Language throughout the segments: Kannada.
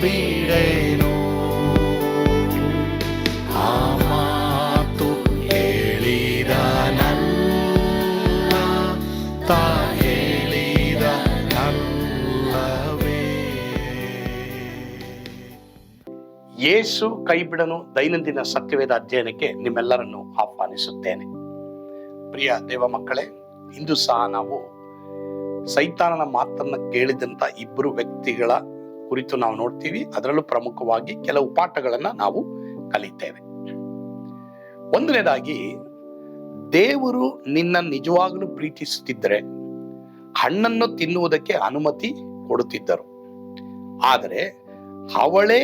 ಬಿಡೆನು ಆ ಮಾತು ಹೇಳಿದ ನನ್ನ ತಾ ಹೇಳಿದ ಯೇಸು ಕೈಬಿಡನು ದೈನಂದಿನ ಸತ್ಯವೇದ ಅಧ್ಯಯನಕ್ಕೆ ನಿಮ್ಮೆಲ್ಲರನ್ನು ಆಹ್ವಾನಿಸುತ್ತೇನೆ. ಪ್ರಿಯ ದೇವ ಮಕ್ಕಳೇ, ಇಂದು ಸಹ ನಾವು ಸೈತಾನನ ಮಾತನ್ನ ಕೇಳಿದಂತ ಇಬ್ಬರು ವ್ಯಕ್ತಿಗಳ ಕುರಿತು ನಾವು ನೋಡ್ತೀವಿ. ಅದರಲ್ಲೂ ಪ್ರಮುಖವಾಗಿ ಕೆಲವು ಪಾಠಗಳನ್ನ ನಾವು ಕಲಿತೇವೆ. ಒಂದನೇದಾಗಿ, ದೇವರು ನಿನ್ನ ನಿಜವಾಗಲೂ ಪ್ರೀತಿಸುತ್ತಿದ್ದರೆ ಹಣ್ಣನ್ನು ತಿನ್ನುವುದಕ್ಕೆ ಅನುಮತಿ ಕೊಡುತ್ತಿದ್ದರು. ಆದರೆ ಅವಳೇ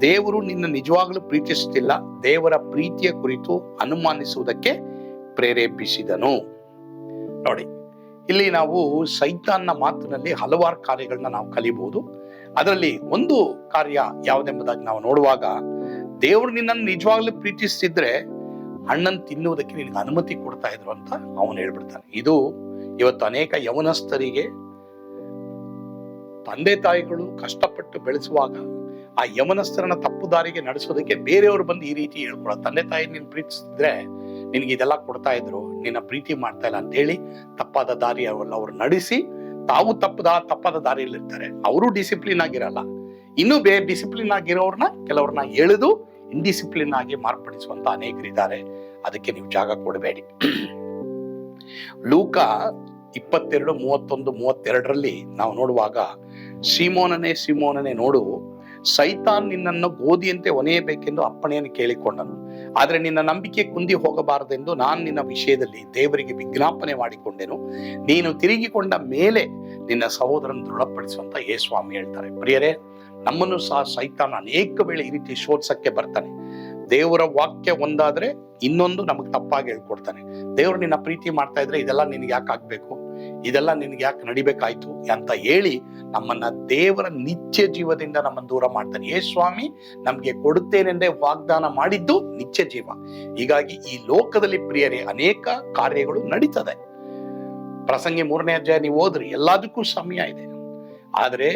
ದೇವರು ನಿನ್ನ ನಿಜವಾಗಲೂ ಪ್ರೀತಿಸುತ್ತಿಲ್ಲ, ದೇವರ ಪ್ರೀತಿಯ ಕುರಿತು ಅನುಮಾನಿಸುವುದಕ್ಕೆ ಪ್ರೇರೇಪಿಸಿದನು. ನೋಡಿ, ಇಲ್ಲಿ ನಾವು ಸೈತಾನ್ನ ಮಾತಿನಲ್ಲಿ ಹಲವಾರು ಕಾರ್ಯಗಳನ್ನ ನಾವು ಕಲಿಬಹುದು. ಅದರಲ್ಲಿ ಒಂದು ಕಾರ್ಯ ಯಾವುದೆಂಬುದಾಗಿ ನಾವು ನೋಡುವಾಗ, ದೇವರು ನಿನ್ನನ್ನು ನಿಜವಾಗ್ಲೂ ಪ್ರೀತಿಸ್ತಿದ್ರೆ ಹಣ್ಣನ್ನು ತಿನ್ನುವುದಕ್ಕೆ ನಿನಗೆ ಅನುಮತಿ ಕೊಡ್ತಾ ಇದ್ರು ಅಂತ ಅವನು ಹೇಳ್ಬಿಡ್ತಾನೆ. ಇದು ಇವತ್ತು ಅನೇಕ ಯವನಸ್ಥರಿಗೆ, ತಂದೆ ತಾಯಿಗಳು ಕಷ್ಟಪಟ್ಟು ಬೆಳೆಸುವಾಗ ಆ ಯವನಸ್ಥರನ್ನ ತಪ್ಪು ದಾರಿಗೆ ನಡೆಸೋದಕ್ಕೆ ಬೇರೆಯವರು ಬಂದು ಈ ರೀತಿ ಹೇಳ್ಕೊಡೋ ತಂದೆ ತಾಯಿ ನೀನು ಪ್ರೀತಿಸಿದ್ರೆ ನಿನಗೆ ಇದೆಲ್ಲ ಕೊಡ್ತಾ ಇದ್ರು, ನಿನ್ನ ಪ್ರೀತಿ ಮಾಡ್ತಾ ಇಲ್ಲ ಅಂತ ಹೇಳಿ ತಪ್ಪಾದ ದಾರಿ ಅವ್ರು ನಡೆಸಿ ತಾವು ತಪ್ಪದ ತಪ್ಪದ ದಾರಿಯಲ್ಲಿ ಇರ್ತಾರೆ ಅವರು ಡಿಸಿಪ್ಲಿನ್ ಆಗಿರಲ್ಲ. ಇನ್ನು ಬೇ ಡಿಸಿಪ್ಲಿನ್ ಆಗಿರೋರ್ನ ಕೆಲವ್ರನ್ನ ಎಳೆದು ಇಂಡಿಸಿಪ್ಲಿನ್ ಆಗಿ ಮಾರ್ಪಡಿಸುವಂತ ಅನೇಕರಿದ್ದಾರೆ. ಅದಕ್ಕೆ ನೀವು ಜಾಗ ಕೊಡಬೇಡಿ. ಲೂಕ ಇಪ್ಪತ್ತೆರಡು, ಮೂವತ್ತೊಂದು, ಮೂವತ್ತೆರಡರಲ್ಲಿ ನಾವು ನೋಡುವಾಗ ಸೀಮೋನನೇ ಸೀಮೋನನೇ ನೋಡು, ಸೈತಾನ್ ನಿನ್ನನ್ನು ಗೋಧಿಯಂತೆ ಒನೆಯಬೇಕೆಂದು ಅಪ್ಪಣೆಯನ್ನು ಕೇಳಿಕೊಂಡನು. ಆದರೆ ನಿನ್ನ ನಂಬಿಕೆ ಕುಂದಿ ಹೋಗಬಾರದೆಂದು ನಾನು ನಿನ್ನ ವಿಷಯದಲ್ಲಿ ದೇವರಿಗೆ ವಿಜ್ಞಾಪನೆ ಮಾಡಿಕೊಂಡೆನು. ನೀನು ತಿರುಗಿಕೊಂಡ ಮೇಲೆ ನಿನ್ನ ಸಹೋದರನ ದೃಢಪಡಿಸುವಂತ ಯೇ ಸ್ವಾಮಿ ಹೇಳ್ತಾರೆ. ಪ್ರಿಯರೇ, ನಮ್ಮನ್ನು ಸಹ ಸೈತಾನ ಅನೇಕ ವೇಳೆ ಈ ರೀತಿ ಶೋಧಿಸಕ್ಕೆ ಬರ್ತಾನೆ. ದೇವರ ವಾಕ್ಯ ಒಂದಾದ್ರೆ ಇನ್ನೊಂದು ನಮಗೆ ತಪ್ಪಾಗಿ ಹೇಳ್ಕೊಡ್ತಾನೆ. ದೇವರು ನಿನ್ನ ಪ್ರೀತಿ ಮಾಡ್ತಾ ಇದ್ರೆ ಇದೆಲ್ಲ ನಿನಗೆ ಯಾಕೆ ಆಗ್ಬೇಕು? ಇದೆಲ್ಲ ನಿನ್ಗೆ ಯಾಕೆ ನಡಿಬೇಕಾಯ್ತು ಅಂತ ಹೇಳಿ ನಮ್ಮನ್ನ ದೇವರ ನಿತ್ಯ ಜೀವದಿಂದ ನಮ್ಮನ್ನು ದೂರ ಮಾಡ್ತಾನೆ. ಏ ಸ್ವಾಮಿ, ನಮ್ಗೆ ಕೊಡುತ್ತೇನೆಂದೇ ವಾಗ್ದಾನ ಮಾಡಿದ್ದು ನಿತ್ಯ ಜೀವ. ಹೀಗಾಗಿ ಈ ಲೋಕದಲ್ಲಿ ಪ್ರಿಯರೇ, ಅನೇಕ ಕಾರ್ಯಗಳು ನಡೀತದೆ. ಪ್ರಸಂಗಿ ಮೂರನೇ ಅಧ್ಯಾಯ ನೀವು ಹೋದ್ರಿ ಎಲ್ಲದಕ್ಕೂ ಸಮಯ ಇದೆ. ಆದ್ರೆ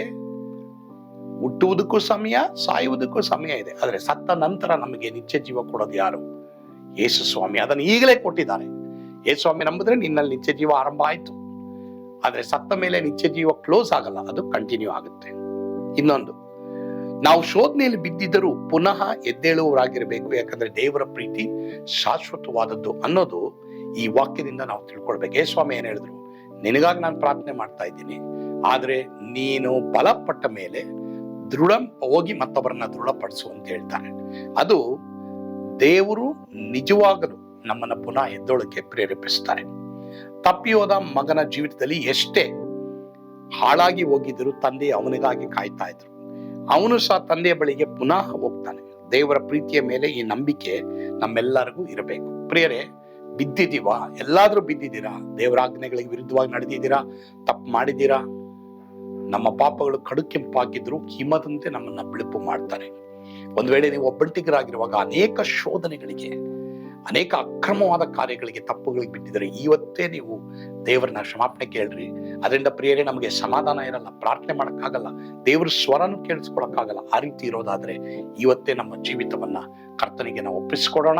ಹುಟ್ಟುವುದಕ್ಕೂ ಸಮಯ, ಸಾಯುವುದಕ್ಕೂ ಸಮಯ ಇದೆ. ಆದ್ರೆ ಸತ್ತ ನಂತರ ನಮಗೆ ನಿತ್ಯ ಜೀವ ಕೊಡೋದು ಯಾರು? ಯೇಸು ಸ್ವಾಮಿ. ಅದನ್ನು ಈಗಲೇ ಕೊಟ್ಟಿದ್ದಾರೆ. ಯೇಸು ಸ್ವಾಮಿ ನಂಬಿದ್ರೆ ನಿನ್ನಲ್ಲಿ ನಿತ್ಯ ಜೀವ ಆರಂಭ ಆಯ್ತು. ಆದ್ರೆ ಸತ್ತ ಮೇಲೆ ನಿತ್ಯ ಜೀವ ಕ್ಲೋಸ್ ಆಗಲ್ಲ, ಅದು ಕಂಟಿನ್ಯೂ ಆಗುತ್ತೆ. ಇನ್ನೊಂದು, ನಾವು ಶೋಧನೆಯಲ್ಲಿ ಬಿದ್ದಿದ್ದರೂ ಪುನಃ ಎದ್ದೇಳುವವರಾಗಿರಬೇಕು, ಯಾಕಂದ್ರೆ ದೇವರ ಪ್ರೀತಿ ಶಾಶ್ವತವಾದದ್ದು ಅನ್ನೋದು ಈ ವಾಕ್ಯದಿಂದ ನಾವು ತಿಳ್ಕೊಳ್ಬೇಕು. ಏ ಸ್ವಾಮಿ ಏನ್ ಹೇಳಿದ್ರು? ನಿನಗಾಗಿ ನಾನು ಪ್ರಾರ್ಥನೆ ಮಾಡ್ತಾ ಇದ್ದೀನಿ, ಆದ್ರೆ ನೀನು ಬಲಪಟ್ಟ ಮೇಲೆ ದೃಢ ಹೋಗಿ ಮತ್ತೊಬ್ಬರನ್ನ ದೃಢಪಡಿಸು ಅಂತ ಹೇಳ್ತಾರೆ. ಅದು ದೇವರು ನಿಜವಾಗಲು ನಮ್ಮನ್ನ ಪುನಃ ಎದ್ದೋಳಕ್ಕೆ ಪ್ರೇರೇಪಿಸ್ತಾರೆ. ತಪ್ಪಿ ಹೋದ ಮಗನ ಜೀವಿತದಲ್ಲಿ ಎಷ್ಟೇ ಹಾಳಾಗಿ ಹೋಗಿದ್ರು ತಂದೆ ಅವನಿಗಾಗಿ ಕಾಯ್ತಾ ಇದ್ರು. ಅವನು ಸಹ ತಂದೆಯ ಬಳಿಗೆ ಪುನಃ ಹೋಗ್ತಾನೆ. ದೇವರ ಪ್ರೀತಿಯ ಮೇಲೆ ಈ ನಂಬಿಕೆ ನಮ್ಮೆಲ್ಲರಿಗೂ ಇರಬೇಕು. ಪ್ರಿಯರೇ, ಬಿದ್ದಿದ್ದೀವಾ? ಎಲ್ಲಾದ್ರೂ ಬಿದ್ದಿದ್ದೀರಾ? ದೇವರ ಆಜ್ಞೆಗಳಿಗೆ ವಿರುದ್ಧವಾಗಿ ನಡೆದಿದ್ದೀರಾ? ತಪ್ಪು ಮಾಡಿದ್ದೀರಾ? ನಮ್ಮ ಪಾಪಗಳು ಕಡು ಕೆಂಪಾಗಿದ್ರು ಹಿಮದಂತೆ ನಮ್ಮನ್ನ ಬಿಳುಪು ಮಾಡ್ತಾರೆ. ಒಂದ್ ವೇಳೆ ನೀವು ಒಬ್ಬಂಟಿಗರಾಗಿರುವಾಗ ಅನೇಕ ಶೋಧನೆಗಳಿಗೆ ಅನೇಕ ಅಕ್ರಮವಾದ ಕಾರ್ಯಗಳಿಗೆ ತಪ್ಪುಗಳಿಗೆ ಬಿಟ್ಟಿದ್ರೆ ಇವತ್ತೇ ನೀವು ದೇವರನ್ನ ಕ್ಷಮಾಪಣೆ ಕೇಳ್ರಿ. ಅದರಿಂದ ಪ್ರಿಯರೇ, ನಮಗೆ ಸಮಾಧಾನ ಇರಲ್ಲ, ಪ್ರಾರ್ಥನೆ ಮಾಡಕ್ಕಾಗಲ್ಲ, ದೇವ್ರ ಸ್ವರನು ಕೇಳಿಸ್ಕೊಳಕ್ಕಾಗಲ್ಲ, ಆ ರೀತಿ ಇರೋದಾದ್ರೆ ಇವತ್ತೇ ನಮ್ಮ ಜೀವಿತವನ್ನ ಕರ್ತನಿಗೆ ನಾವು ಒಪ್ಪಿಸ್ಕೊಡೋಣ,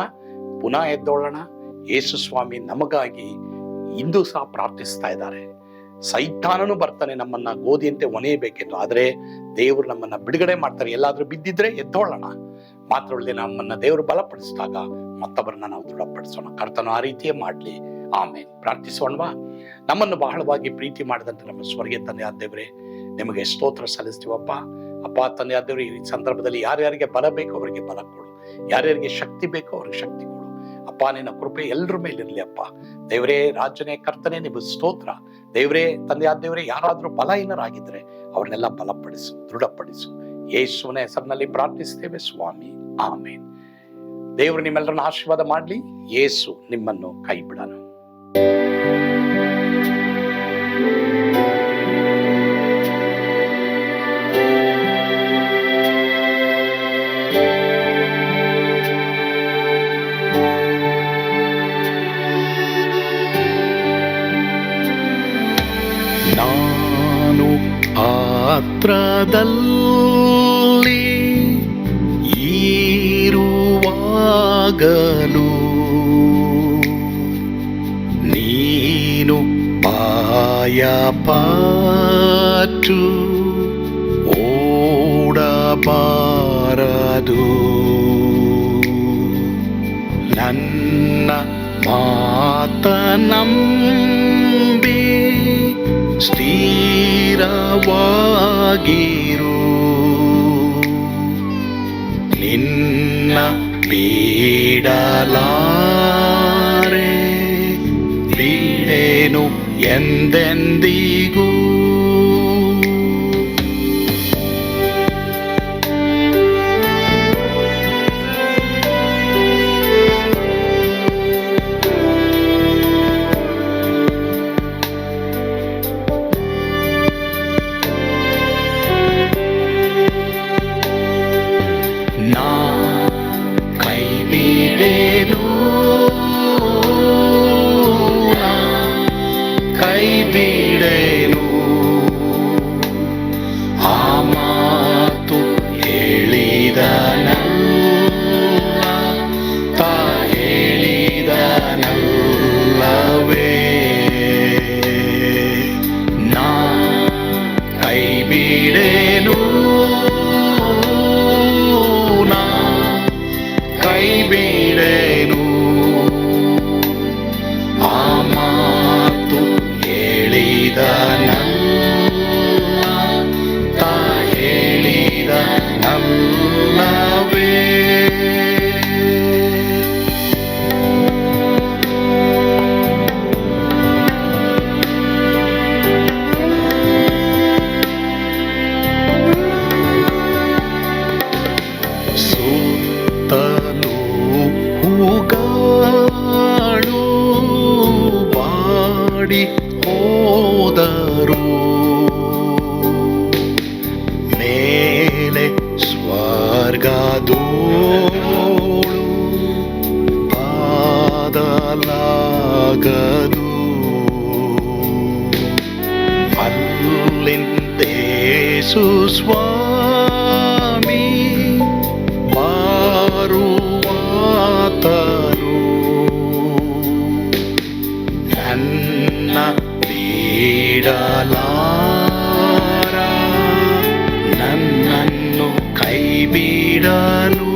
ಪುನಃ ಎದ್ದೋಳೋಣ ಯೇಸು ಸ್ವಾಮಿ ನಮಗಾಗಿ ಇಂದು ಸಹ ಪ್ರಾರ್ಥಿಸ್ತಾ ಇದ್ದಾರೆ. ಸೈತಾನನು ಬರ್ತಾನೆ ನಮ್ಮನ್ನ ಗೋಧಿಯಂತೆ ಒನೆಯಬೇಕೆಂದು ಆದ್ರೆ ದೇವರು ನಮ್ಮನ್ನ ಬಿಡುಗಡೆ ಮಾಡ್ತಾರೆ. ಎಲ್ಲಾದ್ರೂ ಬಿದ್ದಿದ್ರೆ ಎದ್ದೋಳೋಣ ಮಾತ್ರವಲ್ಲದೆ ನಮ್ಮನ್ನ ದೇವರು ಬಲಪಡಿಸಿದಾಗ ಮತ್ತೊಬ್ಬರನ್ನ ನಾವು ದೃಢಪಡಿಸೋಣ. ಕರ್ತನು ಆ ರೀತಿಯೇ ಮಾಡ್ಲಿ. ಆಮೇಲೆ ಪ್ರಾರ್ಥಿಸೋಣವಾ? ನಮ್ಮನ್ನು ಬಹಳವಾಗಿ ಪ್ರೀತಿ ಮಾಡಿದಂತೆ ನಮ್ಮ ಸ್ವರ್ಗೀಯ ತಂದೆ ಆದ್ದೇವ್ರೆ ನಿಮಗೆ ಸ್ತೋತ್ರ ಸಲ್ಲಿಸ್ತೀವಪ್ಪ. ಅಪ್ಪ ತಂದೆ ಈ ಸಂದರ್ಭದಲ್ಲಿ ಯಾರ್ಯಾರಿಗೆ ಬಲ ಬೇಕೋ ಅವರಿಗೆ ಬಲ ಕೊಡು. ಯಾರ್ಯಾರಿಗೆ ಶಕ್ತಿ ಬೇಕೋ ಅವ್ರಿಗೆ ಶಕ್ತಿ ಕೊಡು. ಅಪ್ಪ, ನಿನ್ನ ಕೃಪೆ ಎಲ್ಲರ ಮೇಲಿರ್ಲಿ ಅಪ್ಪ. ದೇವರೇ, ರಾಜನೇ, ಕರ್ತನೆ ನಿಮ್ಮ ಸ್ತೋತ್ರ. ದೇವರೇ ತಂದೆ ಆದ್ದೇವ್ರೆ ಯಾರಾದ್ರೂ ಬಲಹೀನರಾಗಿದ್ರೆ ಅವ್ರನ್ನೆಲ್ಲ ಬಲಪಡಿಸು, ದೃಢಪಡಿಸು. ಯೇಸುವಿನ ಹೆಸರಿನಲ್ಲಿ ಪ್ರಾರ್ಥಿಸ್ತೇವೆ, ಸ್ವಾಮಿ. ಆಮೇನ್. ದೇವರು ನಿಮ್ಮೆಲ್ಲರನ್ನು ಆಶೀರ್ವಾದ ಮಾಡಲಿ. ಯೇಸು ನಿಮ್ಮನ್ನು ಕೈ ಬಿಡೋಣ ನಾನು ಪಾತ್ರದಲ್ಲಿ ನೀನು ಪಾಯ ಪಾಟು ಓಡಬಾರದು. ನನ್ನ ಮಾತ ನಂಬಿ ಸ್ಥಿರವಾಗಿರು. ನಿನ್ನ ಬೀಡಲಾರೆ ಬೀಡೇನು ಎಂದೆಂದಿಗೂ ಬಾದಲಾಗದು ಅಲ್ಲಿಂದೇಸು ಸ್ವಾಮಿ ಮಾರುವಾತನು ನನ್ನ ಬೀಡಲಾರ ನನ್ನನ್ನು ಕೈ ಬಿಡಲು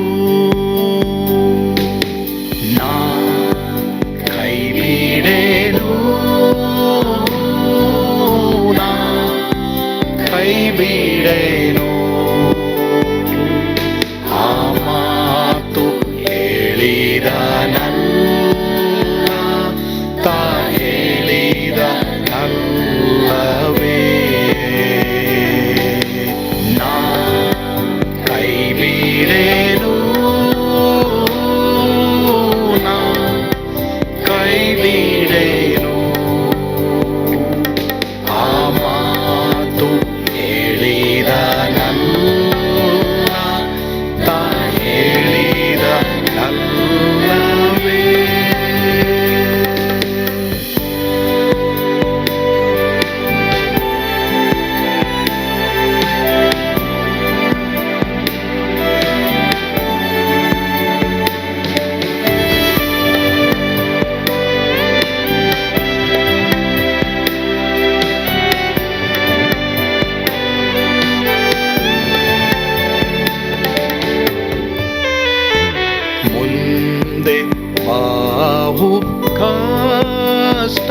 ಬಾಹು ಕಷ್ಟ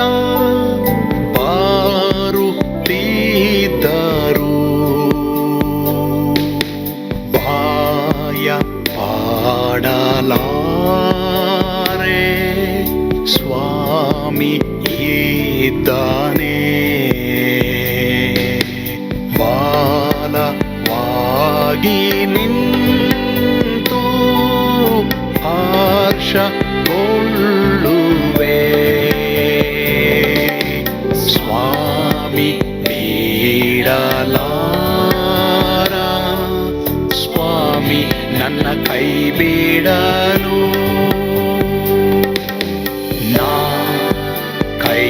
ಬಾರುತ್ತಿದ್ದರು ಬಾಯ ಪಾಡಲಾರೆ ಸ್ವಾಮಿ ಇದ್ದಾನೆ. ಬಾಲವಾಗಿ ನಿಂತು ಕೈ ಬಿಡಲು ನಾ ಕೈ